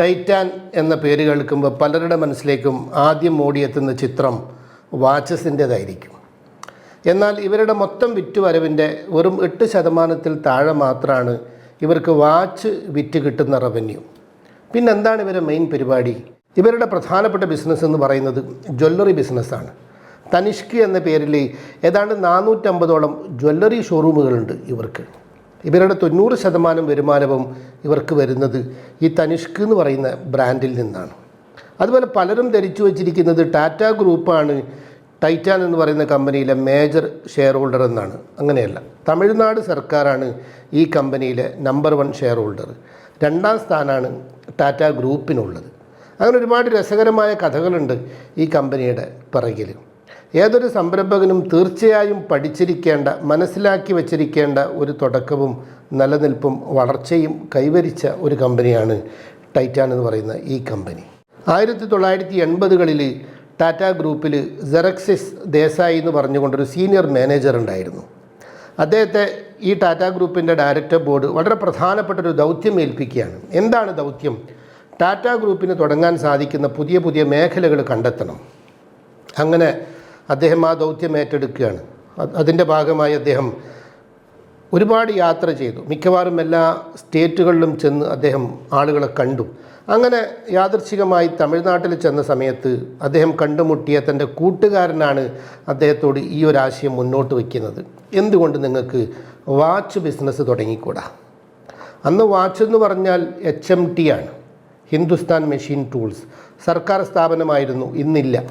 Titan എന്ന പേര് കേൾക്കുമ്പോൾ പലരുടെ മനസ്സിലേക്കും ആദ്യം ഓടിയെത്തുന്ന ചിത്രം വാച്ചസിന്റേതായിരിക്കും. എന്നാൽ ഇവരുടെ മൊത്തം വിറ്റുവരവിന്റെ വെറും എട്ട് ശതമാനത്തിൽ താഴെ മാത്രമാണ് ഇവർക്ക് വാച്ച് വിറ്റ് കിട്ടുന്ന റവന്യൂ. പിന്നെന്താണ് ഇവരുടെ മെയിൻ പരിപാടി? ഇവരുടെ പ്രധാനപ്പെട്ട ബിസിനസ് എന്ന് പറയുന്നത് ജ്വല്ലറി ബിസിനസ്സാണ്. തനിഷ്ക് എന്ന പേരിൽ ഏതാണ്ട് നാനൂറ്റമ്പതോളം ജ്വല്ലറി ഷോറൂമുകളുണ്ട് ഇവർക്ക്. ഇവരുടെ തൊണ്ണൂറ് ശതമാനം വരുമാനവും ഇവർക്ക് വരുന്നത് ഈ തനിഷ്ക് എന്ന് പറയുന്ന ബ്രാൻഡിൽ നിന്നാണ്. അതുപോലെ പലരും ധരിച്ചു വച്ചിരിക്കുന്നത് ടാറ്റ ഗ്രൂപ്പാണ് ടൈറ്റാൻ എന്ന് പറയുന്ന കമ്പനിയിലെ മേജർ ഷെയർ ഹോൾഡർ എന്നാണ്. അങ്ങനെയല്ല. തമിഴ്നാട് സർക്കാരാണ് ഈ കമ്പനിയിലെ നമ്പർ വൺ ഷെയർ ഹോൾഡർ രണ്ടാം സ്ഥാനമാണ് ടാറ്റ ഗ്രൂപ്പിനുള്ളത് അങ്ങനെ ഒരുപാട് രസകരമായ കഥകളുണ്ട് ഈ കമ്പനിയുടെ പിറകിൽ ഏതൊരു സംരംഭകനും തീർച്ചയായും പഠിച്ചിരിക്കേണ്ട മനസ്സിലാക്കി വച്ചിരിക്കേണ്ട ഒരു തുടക്കവും നിലനിൽപ്പും വളർച്ചയും കൈവരിച്ച ഒരു കമ്പനിയാണ് ടൈറ്റാൻ എന്ന് പറയുന്ന ഈ കമ്പനി. ആയിരത്തി തൊള്ളായിരത്തി എൺപതുകളിൽ ടാറ്റ ഗ്രൂപ്പിൽ സെറക്സിസ് ദേശായി എന്ന് പറഞ്ഞുകൊണ്ടൊരു സീനിയർ മാനേജർ ഉണ്ടായിരുന്നു. അദ്ദേഹത്തെ ഈ ടാറ്റ ഗ്രൂപ്പിന്റെ ഡയറക്ടർ ബോർഡ് വളരെ പ്രധാനപ്പെട്ട ഒരു ദൗത്യം ഏൽപ്പിക്കുകയാണ്. എന്താണ് ദൗത്യം? ടാറ്റ ഗ്രൂപ്പിന് തുടങ്ങാൻ സാധിക്കുന്ന പുതിയ പുതിയ മേഖലകൾ കണ്ടെത്തണം. അങ്ങനെ അദ്ദേഹം ആ ദൗത്യം ഏറ്റെടുക്കുകയാണ്. അത് അതിന്റെ ഭാഗമായി അദ്ദേഹം ഒരുപാട് യാത്ര ചെയ്തു. മിക്കവാറും എല്ലാ സ്റ്റേറ്റുകളിലും ചെന്ന് അദ്ദേഹം ആളുകളെ കണ്ടു. അങ്ങനെ യാദൃച്ഛികമായി തമിഴ്നാട്ടിൽ ചെന്ന സമയത്ത് അദ്ദേഹം കണ്ടുമുട്ടിയ തന്റെ കൂട്ടുകാരനാണ് അദ്ദേഹത്തോട് ഈ ഒരു ആശയം മുന്നോട്ട് വയ്ക്കുന്നത്. എന്തുകൊണ്ട് നിങ്ങൾക്ക് വാച്ച് ബിസിനസ് തുടങ്ങിക്കൂടാ? അന്ന് വാച്ച് എന്ന് പറഞ്ഞാൽ എച്ച് എം ടി ആണ്. Hindustan machine tools. സർക്കാർ സ്ഥാപനമായിരുന്നു ഇന്നില്ല.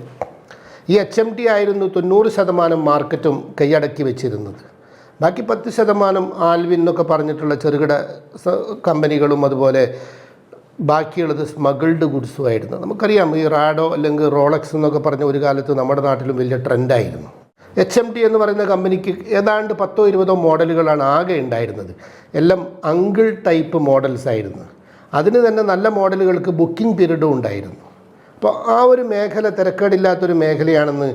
ഈ എച്ച് എം ടി ആയിരുന്നു തൊണ്ണൂറ് ശതമാനം മാർക്കറ്റും കൈയടക്കി വെച്ചിരുന്നത്. ബാക്കി പത്ത് ശതമാനം ആൽവിൻ എന്നൊക്കെ പറഞ്ഞിട്ടുള്ള ചെറുകിട കമ്പനികളും അതുപോലെ ബാക്കിയുള്ളത് സ്മഗിൾഡ് ഗുഡ്സും ആയിരുന്നു. നമുക്കറിയാം ഈ റാഡോ അല്ലെങ്കിൽ റോളക്സ് എന്നൊക്കെ പറഞ്ഞ ഒരു കാലത്ത് നമ്മുടെ നാട്ടിലും വലിയ ട്രെൻഡായിരുന്നു. എച്ച് എം ടി എന്ന് പറയുന്ന കമ്പനിക്ക് ഏതാണ്ട് പത്തോ ഇരുപതോ മോഡലുകളാണ് ആകെ ഉണ്ടായിരുന്നത്. എല്ലാം അങ്കിൾ ടൈപ്പ് മോഡൽസ് ആയിരുന്നു. അതിന് തന്നെ നല്ല മോഡലുകൾക്ക് ബുക്കിംഗ് പീരീഡും ഉണ്ടായിരുന്നു. അപ്പോൾ ആ ഒരു മേഖല തിരക്കേടില്ലാത്തൊരു മേഖലയാണെന്ന്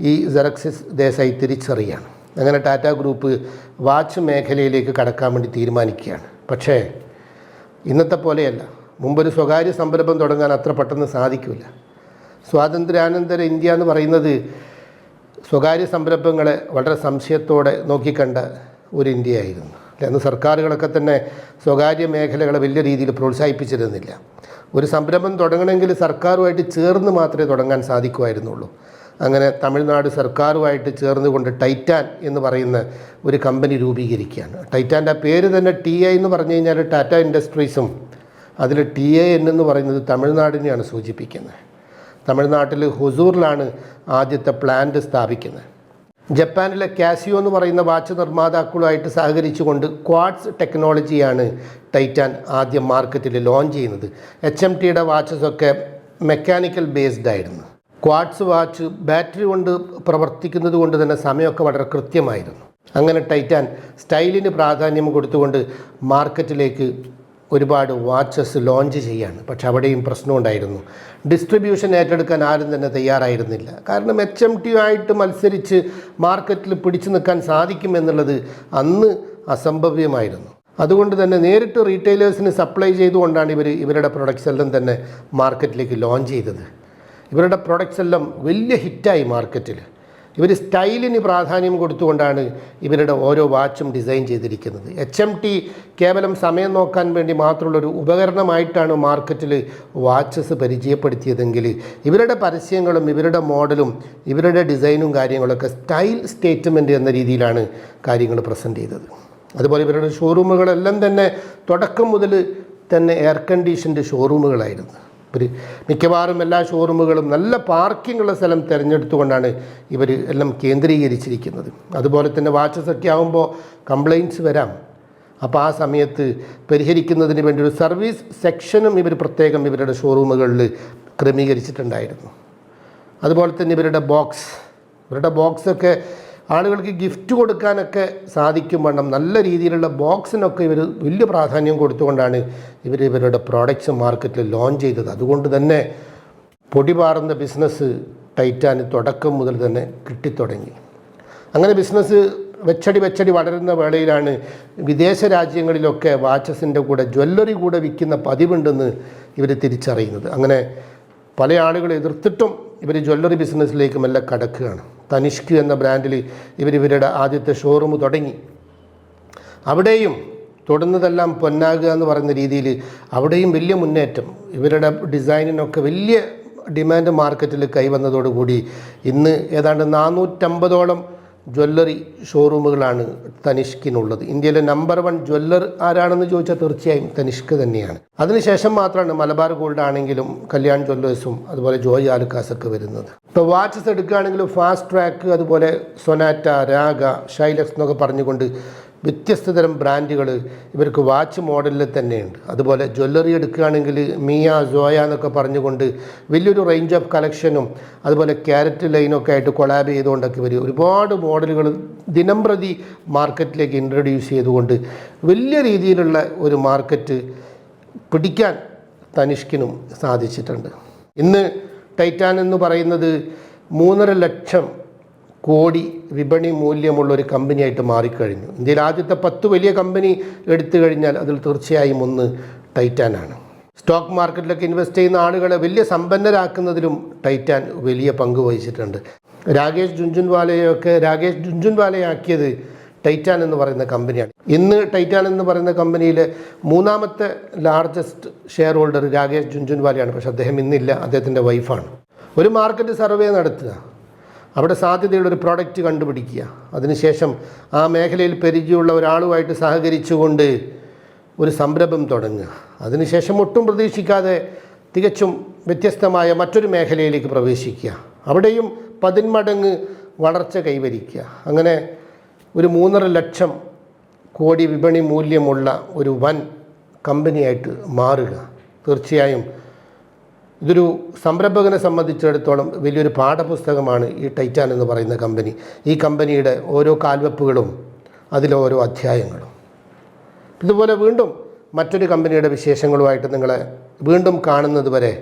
ഈ സെറക്സിസ് ദേശായി തിരിച്ചറിയാണ്. അങ്ങനെ ടാറ്റ ഗ്രൂപ്പ് വാച്ച് മേഖലയിലേക്ക് കടക്കാൻ വേണ്ടി തീരുമാനിക്കുകയാണ്. പക്ഷേ ഇന്നത്തെ പോലെയല്ല. മുമ്പൊരു സ്വകാര്യ സംരംഭം തുടങ്ങാൻ അത്ര പെട്ടെന്ന് സാധിക്കില്ല സ്വാതന്ത്ര്യാനന്തര ഇന്ത്യ എന്ന് പറയുന്നത് സ്വകാര്യ സംരംഭങ്ങളെ വളരെ സംശയത്തോടെ നോക്കിക്കണ്ട ഒരു ഇന്ത്യയായിരുന്നു? അന്ന് സർക്കാരുകളൊക്കെ തന്നെ സ്വകാര്യ മേഖലകളെ വലിയ രീതിയിൽ പ്രോത്സാഹിപ്പിച്ചിരുന്നില്ല. ഒരു സംരംഭം തുടങ്ങണമെങ്കിൽ സർക്കാരുമായിട്ട് ചേർന്ന് മാത്രമേ തുടങ്ങാൻ സാധിക്കുമായിരുന്നുള്ളൂ അങ്ങനെ തമിഴ്നാട് സർക്കാരുമായിട്ട് ചേർന്നുകൊണ്ട് ടൈറ്റാൻ എന്ന് പറയുന്ന ഒരു കമ്പനി രൂപീകരിക്കുകയാണ്. ടൈറ്റാന്റെ പേര് തന്നെ ടി എ എന്ന് പറഞ്ഞു കഴിഞ്ഞാൽ ടാറ്റ ഇൻഡസ്ട്രീസും അതിൽ ടി എ എൻ എന്ന് പറയുന്നത് തമിഴ്നാടിനെയാണ് സൂചിപ്പിക്കുന്നത്. തമിഴ്നാട്ടിൽ ഹുസൂറിലാണ് ആദ്യത്തെ പ്ലാന്റ് സ്ഥാപിക്കുന്നത്. ജപ്പാനിലെ കാസിയോ എന്ന് പറയുന്ന വാച്ച് നിർമ്മാതാക്കളുമായിട്ട് സഹകരിച്ചുകൊണ്ട് ക്വാഡ്സ് ടെക്നോളജിയാണ് ടൈറ്റാൻ ആദ്യം മാർക്കറ്റിൽ ലോഞ്ച് ചെയ്യുന്നത്. എച്ച് എം ടിയുടെ വാച്ചസൊക്കെ മെക്കാനിക്കൽ ബേസ്ഡ് ആയിരുന്നു. ക്വാഡ്സ് വാച്ച് ബാറ്ററി കൊണ്ട് പ്രവർത്തിക്കുന്നത് കൊണ്ട് തന്നെ സമയമൊക്കെ വളരെ കൃത്യമായിരുന്നു. അങ്ങനെ ടൈറ്റാൻ സ്റ്റൈലിന് പ്രാധാന്യം കൊടുത്തുകൊണ്ട് മാർക്കറ്റിലേക്ക് ഒരുപാട് വാച്ചസ് ലോഞ്ച് ചെയ്യാണ്. പക്ഷെ അവിടെയും പ്രശ്നമുണ്ടായിരുന്നു ഡിസ്ട്രിബ്യൂഷൻ ഏറ്റെടുക്കാൻ ആരും തന്നെ തയ്യാറായിരുന്നില്ല. കാരണം എച്ച് എം ടി ആയിട്ട് മത്സരിച്ച് മാർക്കറ്റിൽ പിടിച്ചു നിൽക്കാൻ സാധിക്കുമെന്നുള്ളത് അന്ന് അസംഭവ്യമായിരുന്നു. അതുകൊണ്ട് തന്നെ നേരിട്ട് റീറ്റെയിലേഴ്സിന് സപ്ലൈ ചെയ്തുകൊണ്ടാണ് ഇവർ ഇവരുടെ പ്രൊഡക്ട്സ് എല്ലാം തന്നെ മാർക്കറ്റിലേക്ക് ലോഞ്ച് ചെയ്തത്. ഇവരുടെ പ്രൊഡക്ട്സ് എല്ലാം വലിയ ഹിറ്റായി മാർക്കറ്റിൽ ഇവർ സ്റ്റൈലിന് പ്രാധാന്യം കൊടുത്തുകൊണ്ടാണ് ഇവരുടെ ഓരോ വാച്ചും ഡിസൈൻ ചെയ്തിരിക്കുന്നത്. എച്ച് എം ടി കേവലം സമയം നോക്കാൻ വേണ്ടി മാത്രമുള്ളൊരു ഉപകരണമായിട്ടാണ് മാർക്കറ്റിൽ വാച്ചസ് പരിചയപ്പെടുത്തിയതെങ്കിൽ ഇവരുടെ പരസ്യങ്ങളും ഇവരുടെ മോഡലും ഇവരുടെ ഡിസൈനും കാര്യങ്ങളൊക്കെ സ്റ്റൈൽ സ്റ്റേറ്റ്മെന്റ് എന്ന രീതിയിലാണ് കാര്യങ്ങൾ പ്രസന്റ് ചെയ്തത്. അതുപോലെ ഇവരുടെ ഷോറൂമുകളെല്ലാം തന്നെ തുടക്കം മുതൽ തന്നെ എയർ കണ്ടീഷന്റെ ഷോറൂമുകളായിരുന്നു. ഇവർ മിക്കവാറും എല്ലാ ഷോറൂമുകളും നല്ല പാർക്കിങ്ങുള്ള സ്ഥലം തിരഞ്ഞെടുത്തുകൊണ്ടാണ് ഇവർ എല്ലാം കേന്ദ്രീകരിച്ചിരിക്കുന്നത്. അതുപോലെ തന്നെ വാച്ചസ് ഒക്കെ ആകുമ്പോൾ കംപ്ലയിന്റ്സ് വരാം. അപ്പോൾ ആ സമയത്ത് പരിഹരിക്കുന്നതിന് വേണ്ടി ഒരു സർവീസ് സെക്ഷനും ഇവർ പ്രത്യേകം ഇവരുടെ ഷോറൂമുകളിൽ ക്രമീകരിച്ചിട്ടുണ്ടായിരുന്നു. അതുപോലെ തന്നെ ഇവരുടെ ബോക്സ് ഇവരുടെ ബോക്സൊക്കെ ആളുകൾക്ക് ഗിഫ്റ്റ് കൊടുക്കാനൊക്കെ സാധിക്കും വണ്ണം. നല്ല രീതിയിലുള്ള ബോക്സിനൊക്കെ ഇവർ വലിയ പ്രാധാന്യം കൊടുത്തുകൊണ്ടാണ് ഇവർ ഇവരുടെ പ്രോഡക്റ്റ്സ് മാർക്കറ്റിൽ ലോഞ്ച് ചെയ്തത്. അതുകൊണ്ട് തന്നെ പൊടിപാറുന്ന ബിസിനസ് ടൈറ്റാന് തുടക്കം മുതൽ തന്നെ കിട്ടിത്തുടങ്ങി. അങ്ങനെ ബിസിനസ് വെച്ചടി വെച്ചടി വളരുന്ന വേളയിലാണ് വിദേശ രാജ്യങ്ങളിലൊക്കെ വാച്ചസിന്റെ കൂടെ ജ്വല്ലറി കൂടെ വിൽക്കുന്ന പതിവുണ്ടെന്ന് ഇവർ തിരിച്ചറിയുന്നത്. അങ്ങനെ പല ആളുകൾ എതിർത്തിട്ടും ഇവർ ജ്വല്ലറി ബിസിനസ്സിലേക്ക് മെല്ലെ കടക്കുകയാണ്. തനിഷ്ക് എന്ന ബ്രാൻഡിൽ ഇവർ ഇവരുടെ ആദ്യത്തെ ഷോറൂം തുടങ്ങി. അവിടെയും തൊടുന്നതെല്ലാം പൊന്നാകുക എന്ന് പറയുന്ന രീതിയിൽ അവിടെയും വലിയ മുന്നേറ്റം. ഇവരുടെ ഡിസൈനിനൊക്കെ വലിയ ഡിമാൻഡ് മാർക്കറ്റിൽ കൈവന്നതോടുകൂടി ഇന്ന് ഏതാണ്ട് നാനൂറ്റമ്പതോളം ജ്വല്ലറി ഷോറൂമുകളാണ് തനിഷ്കിനുള്ളത്. ഇന്ത്യയിലെ നമ്പർ വൺ ജ്വല്ലർ ആരാണെന്ന് ചോദിച്ചാൽ തീർച്ചയായും തനിഷ്ക് തന്നെയാണ്. അതിനുശേഷം മാത്രമാണ് മലബാർ ഗോൾഡ് ആണെങ്കിലും കല്യാൺ ജ്വല്ലേഴ്സും അതുപോലെ ജോയ് ആലുക്കാസൊക്കെ വരുന്നത്. ഇപ്പോൾ വാച്ചസ് എടുക്കുകയാണെങ്കിലും ഫാസ്റ്റ് ട്രാക്ക് അതുപോലെ സൊനാറ്റ രാഗ ഷൈലക്സ് എന്നൊക്കെ പറഞ്ഞുകൊണ്ട് വ്യത്യസ്ത തരം ബ്രാൻഡുകൾ ഇവർക്ക് വാച്ച് മോഡലിൽ തന്നെയുണ്ട്. അതുപോലെ ജ്വല്ലറി എടുക്കുകയാണെങ്കിൽ മിയ സോയ എന്നൊക്കെ പറഞ്ഞുകൊണ്ട് വലിയൊരു റേഞ്ച് ഓഫ് കളക്ഷനും അതുപോലെ ക്യാരറ്റ് ലൈനൊക്കെ ആയിട്ട് കൊളാബ് ചെയ്തുകൊണ്ടൊക്കെ വരും ഒരുപാട് മോഡലുകൾ ദിനംപ്രതി മാർക്കറ്റിലേക്ക് ഇൻട്രൊഡ്യൂസ് ചെയ്തുകൊണ്ട് വലിയ രീതിയിലുള്ള ഒരു മാർക്കറ്റ് പിടിക്കാൻ തനിഷ്കിനും സാധിച്ചിട്ടുണ്ട്. ഇന്ന് ടൈറ്റാൻ എന്ന് പറയുന്നത് മൂന്നര ലക്ഷം കോടി വിപണി മൂല്യമുള്ള ഒരു കമ്പനിയായിട്ട് മാറിക്കഴിഞ്ഞു. ഇന്ത്യയിൽ ആദ്യത്തെ പത്ത് വലിയ കമ്പനി എടുത്തു കഴിഞ്ഞാൽ അതിൽ തീർച്ചയായും ഒന്ന് ടൈറ്റാനാണ് സ്റ്റോക്ക് മാർക്കറ്റിലൊക്കെ ഇൻവെസ്റ്റ് ചെയ്യുന്ന ആളുകളെ വലിയ സമ്പന്നരാക്കുന്നതിലും ടൈറ്റാൻ വലിയ പങ്ക് വഹിച്ചിട്ടുണ്ട്. രാകേഷ് ജുൻജുൻവാലയൊക്കെ രാകേഷ് ജുൻജുൻവാലയാക്കിയത് ടൈറ്റാൻ എന്ന് പറയുന്ന കമ്പനിയാണ്. ഇന്ന് ടൈറ്റാൻ എന്ന് പറയുന്ന കമ്പനിയിലെ മൂന്നാമത്തെ ലാർജസ്റ്റ് ഷെയർ ഹോൾഡർ രാകേഷ് ജുൻജുൻവാലയാണ്. പക്ഷേ അദ്ദേഹം ഇന്നില്ല അദ്ദേഹത്തിന്റെ വൈഫാണ് ഒരു മാർക്കറ്റ് സർവേ നടത്തുക. അവിടെ സാധ്യതയുള്ള ഒരു പ്രോഡക്റ്റ് കണ്ടുപിടിക്കുക. അതിനുശേഷം ആ മേഖലയിൽ പരിചയമുള്ള ഒരാളുമായിട്ട് സഹകരിച്ചുകൊണ്ട് ഒരു സംരംഭം തുടങ്ങുക. അതിനുശേഷം ഒട്ടും പ്രതീക്ഷിക്കാതെ തികച്ചും വ്യത്യസ്തമായ മറ്റൊരു മേഖലയിലേക്ക് പ്രവേശിക്കുക. അവിടെയും പതിന്മടങ്ങ് വളർച്ച കൈവരിക്കുക. അങ്ങനെ ഒരു മൂന്നര ലക്ഷം കോടി വിപണി മൂല്യമുള്ള ഒരു വൻ കമ്പനിയായിട്ട് മാറുക. തീർച്ചയായും ഇതൊരു സംരംഭകനെ സംബന്ധിച്ചിടത്തോളം വലിയൊരു പാഠപുസ്തകമാണ് ഈ ടൈറ്റാൻ എന്ന് പറയുന്ന കമ്പനി. ഈ കമ്പനിയുടെ ഓരോ കാൽവെപ്പുകളും അതിലെ ഓരോ അധ്യായങ്ങളും. ഇതുപോലെ വീണ്ടും മറ്റൊരു കമ്പനിയുടെ വിശേഷങ്ങളുമായിട്ട് നിങ്ങളെ വീണ്ടും കാണുന്നത് വരെ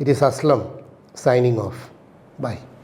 it is Aslam signing off bye